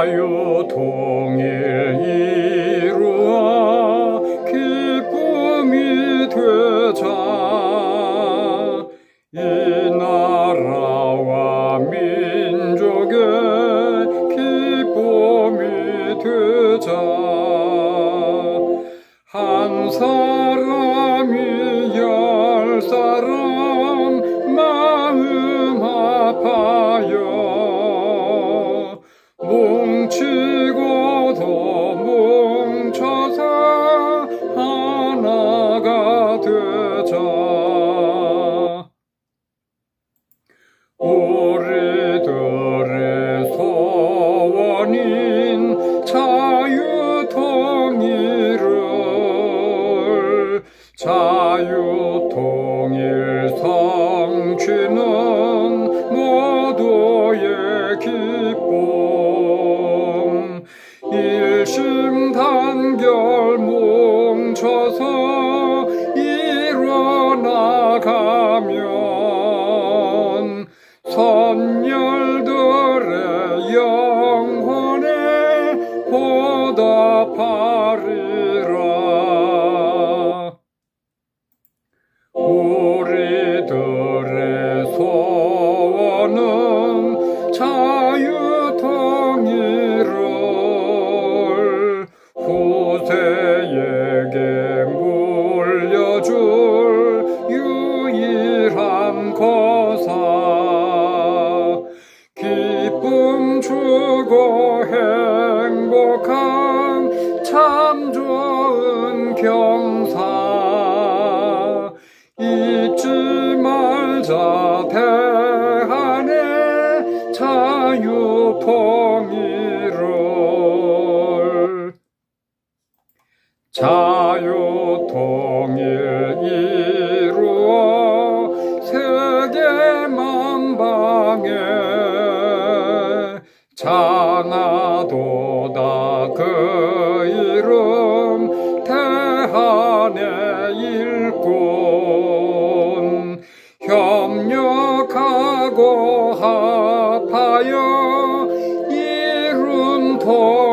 자유통일 우리들의 소원인 자유통일을 자유통일 성취는 모두의 기쁨. 일심단결 뭉쳐서 보답하리라. 우리들의 소원은 자유통일을 후세에게 물려줄 대한의 자유통일을 자유통일 이루어 세계 만방에 장하도다. 그 이름 대한의 일꾼 Oh.